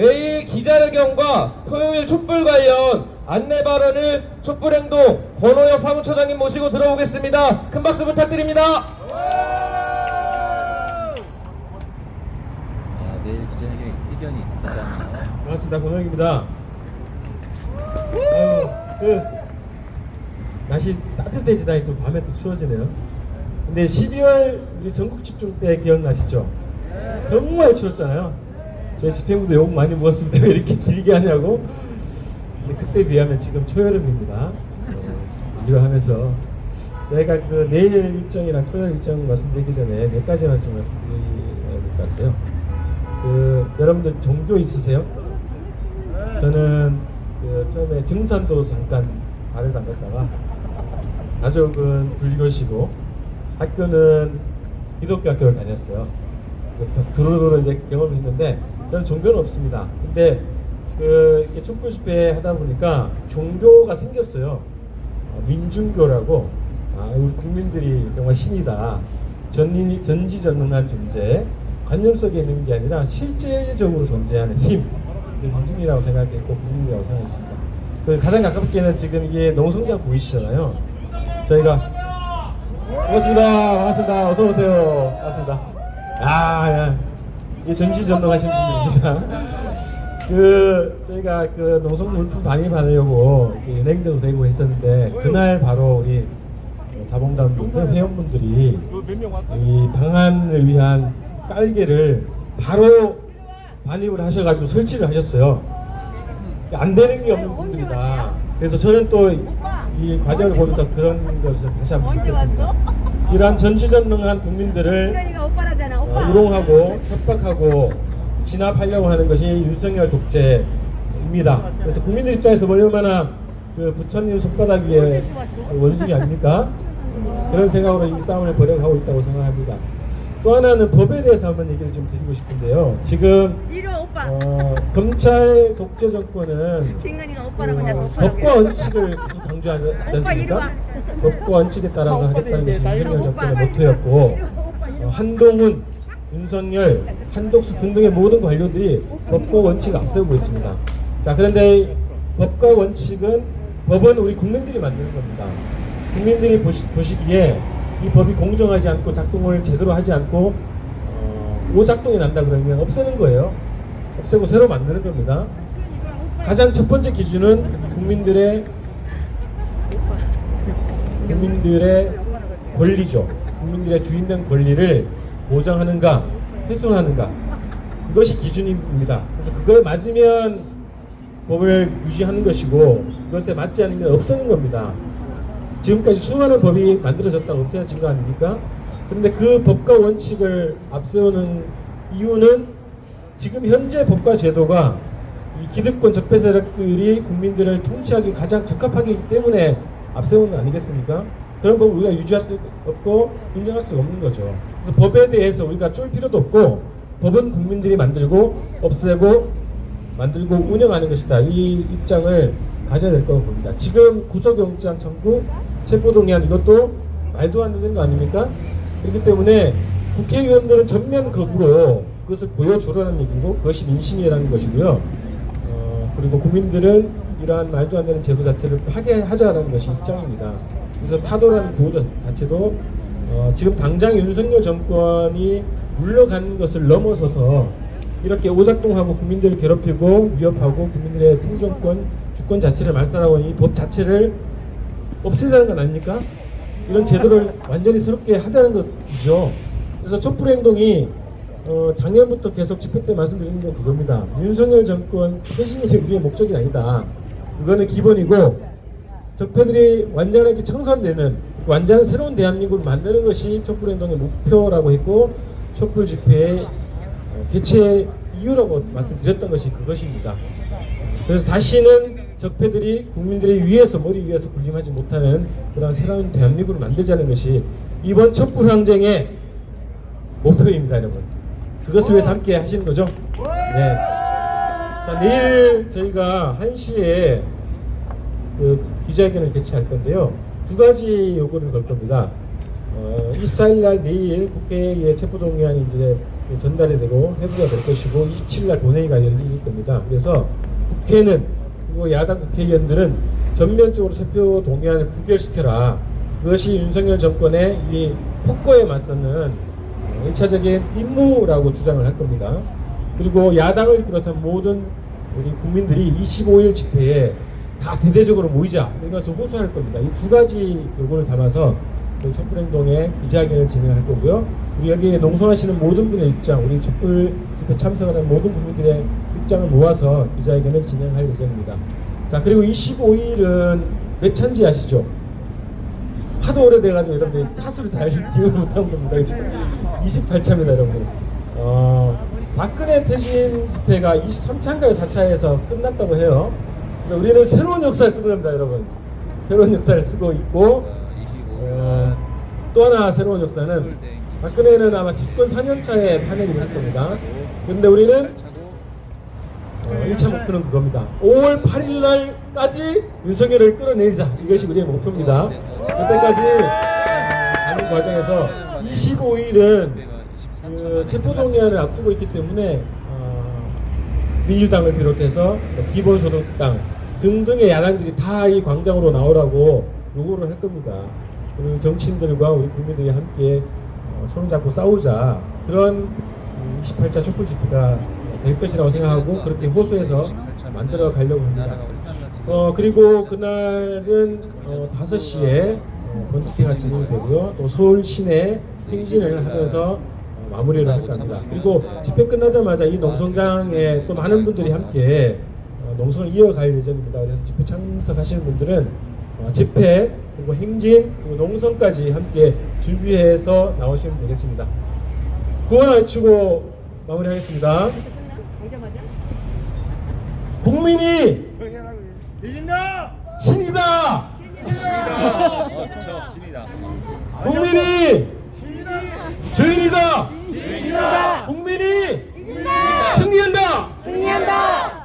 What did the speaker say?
내일 기자회견과 토요일 촛불 관련 안내 발언을 촛불행동 권호혁 사무처장님 모시고 들어보겠습니다. 큰 박수 부탁드립니다. 아, 내일 기자회견 의견이 있잖아요. 반갑습니다. 권호영입니다. 아유, 그 날씨 따뜻해지다니 또 밤에 또 추워지네요. 근데 12월 우리 전국 집중 때 기억나시죠? 정말 추웠잖아요. 저희 집행부도 욕 많이 먹었습니다. 왜 이렇게 길게 하냐고. 근데 그때 비하면 지금 초여름입니다. 어, 이러하면서 내가 그 내일 일정이랑 토요일 일정 말씀드리기 전에 몇 가지만 좀 말씀드려야 될 것 같아요. 그 여러분들 종교 있으세요? 저는 그 처음에 증산도 잠깐 발을 담갔다가 가족은 불교시고 학교는 기독교 학교를 다녔어요. 그 두루두루 이제 경험을 했는데 저는 종교는 없습니다. 근데 그 이렇게 촛불 집회 하다 보니까 종교가 생겼어요. 어, 민중교라고 아, 우리 국민들이 정말 신이다. 전이, 전지전능한 존재, 관념 속에 있는 게 아니라 실제적으로 존재하는 힘, 민중이라고 생각했고 국민이라고 생각했습니다. 그 가장 가깝게는 지금 이게 농성장 보이시잖아요. 저희가 반갑습니다. 반갑습니다. 어서 오세요. 반갑습니다. 아, 야. 이게 전지전능하신 분들입니다. 그 저희가 그 농성 물품 많이 받으려고 은행도 되고 했었는데 그날 바로 우리 자봉단 분들 회원분들이 이 방안을 위한 깔개를 바로 반입을 하셔가지고 설치를 하셨어요. 안 되는 게 없는 분들이다. 그래서 저는 또 이 과정을 보면서 그런 것을 다시 한번 느꼈습니다. 이러한 전지전능한 국민들을 오빠 어, 우롱하고 협박하고 진압하려고 하는 것이 윤석열 독재입니다. 그래서 국민들 입장에서 뭐 얼마나 그 부처님 손바닥 위에 원숭이 아닙니까? 그런 생각으로 이 싸움을 벌여가고 있다고 생각합니다. 또 하나는 법에 대해서 한번 얘기를 좀 드리고 싶은데요. 지금 이리 와 오빠 어, 검찰 독재 정권은 어, 법과 원칙을 강조하지. 않습니까? 법과 원칙에 따라서 하겠다는 것이 윤석열 정권의 모토였고 어, 한동훈, 윤석열, 한독수 등등의 모든 관료들이 법과 원칙을 앞세우고 있습니다. 자 그런데 법과 원칙은 법은 우리 국민들이 만드는 겁니다. 국민들이 보시, 보시기에 이 법이 공정하지 않고 작동을 제대로 하지 않고 어, 오작동이 난다 그러면 없애는 거예요. 없애고 새로 만드는 겁니다. 가장 첫 번째 기준은 국민들의 국민들의 권리죠. 국민들의 주인된 권리를 보장하는가, 훼손하는가. 이것이 기준입니다. 그래서 그걸 맞으면 법을 유지하는 것이고, 그것에 맞지 않으면 없애는 겁니다. 지금까지 수많은 법이 만들어졌다가 없어진 거 아닙니까? 그런데 그 법과 원칙을 앞세우는 이유는 지금 현재 법과 제도가 이 기득권 적폐 세력들이 국민들을 통치하기 가장 적합하기 때문에 앞세우는 거 아니겠습니까? 그런 법을 우리가 유지할 수 없고 인정할 수가 없는 거죠. 그래서 법에 대해서 우리가 쫄 필요도 없고 법은 국민들이 만들고 없애고 만들고 운영하는 것이다. 이 입장을 가져야 될 거라고 봅니다. 지금 구속영장 청구, 체포동의안 이것도 말도 안 되는 거 아닙니까? 그렇기 때문에 국회의원들은 전면 극으로 그것을 보여주라는 얘기고 그것이 민심이라는 것이고요. 어, 그리고 국민들은 이러한 말도 안 되는 제도 자체를 파괴하자라는 것이 입장입니다. 그래서 타도라는 구호 자체도 어, 지금 당장 윤석열 정권이 물러가는 것을 넘어서서 이렇게 오작동하고 국민들을 괴롭히고 위협하고 국민들의 생존권, 주권 자체를 말살하고 이 법 자체를 없애자는 건 아닙니까? 이런 제도를 완전히 새롭게 하자는 것이죠. 그래서 촛불 행동이 어, 작년부터 계속 집회 때 말씀드리는 건 그겁니다. 윤석열 정권 쇄신이 우리의 목적이 아니다. 그거는 기본이고 적폐들이 완전하게 청산되는 완전한 새로운 대한민국을 만드는 것이 촛불 행동의 목표라고 했고 촛불 집회의 어, 개최 이유라고 말씀드렸던 것이 그것입니다. 그래서 다시는 적폐들이 국민들의 위에서 머리 위에서 군림하지 못하는 그런 새로운 대한민국을 만들자는 것이 이번 촛불 항쟁의 목표입니다, 여러분. 그것을 위해서 함께 하시는 거죠? 네. 자, 내일 저희가 1시에 그 기자회견을 개최할 건데요. 두 가지 요구를 걸 겁니다. 어, 24일 날 내일 국회에 체포동의안이 이제 전달이 되고 회부가 될 것이고 27일 날 본회의가 열릴 겁니다. 그래서 국회는 그리고 야당 국회의원들은 전면적으로 체포 동의안을 부결시켜라. 그것이 윤석열 정권의 이 폭거에 맞서는 1차적인 임무라고 주장을 할 겁니다. 그리고 야당을 비롯한 모든 우리 국민들이 25일 집회에 다 대대적으로 모이자 이런 것을 호소할 겁니다. 이 두 가지 요구를 담아서 저희 촛불행동의 기자회견을 진행할 거고요. 우리 여기에 농성하시는 모든 분의 입장, 우리 촛불 집회 참석하는 모든 국민들의 입장을 모아서 기자회견을 진행할 예정입니다. 자 그리고 25일은 몇 찬지 아시죠? 하도 오래돼가지고 여러분들 차수를 다 기억을 못하는 겁니다. 지금 28차입니다, 여러분. 어, 박근혜 퇴진 집회가 23차인가요? 4차에서 끝났다고 해요. 우리는 새로운 역사를 쓰고 있습니다, 여러분. 새로운 역사를 쓰고 있고, 어, 또 하나 새로운 역사는 박근혜는 아마 집권 4년차에 탄핵이 될 겁니다. 근데 우리는 어, 1차 목표는 그겁니다. 5월 8일 날까지 윤석열을 끌어내자. 이것이 우리의 목표입니다. 그때까지 가는 과정에서 25일은 그 체포동의안을 앞두고 있기 때문에 어, 민주당을 비롯해서 뭐 기본소득당 등등의 야당들이 다 이 광장으로 나오라고 요구를 할 겁니다. 그리고 정치인들과 우리 국민들이 함께 어, 손을 잡고 싸우자 그런 음, 28차 촛불 집회가 될 것이라고 생각하고 그렇게 호소해서 만들어 가려고 합니다. 어 그리고 그날은 어, 5시에 어, 번집회가 진행되고요. 또 서울 시내 행진을 하면서 어, 마무리를 할 겁니다. 그리고 집회 끝나자마자 이 농성장에 또 많은 분들이 함께 어, 농성을 이어갈 예정입니다. 그래서 집회 참석하시는 분들은 어, 집회 그리고 행진 그리고 농성까지 함께 준비해서 나오시면 되겠습니다. 구원 외치고 마무리하겠습니다. 국민이 이긴다! 신이다. 신이다. 국민이 주인이다. 이긴다. 국민이 이긴다. 승리한다. 승리한다.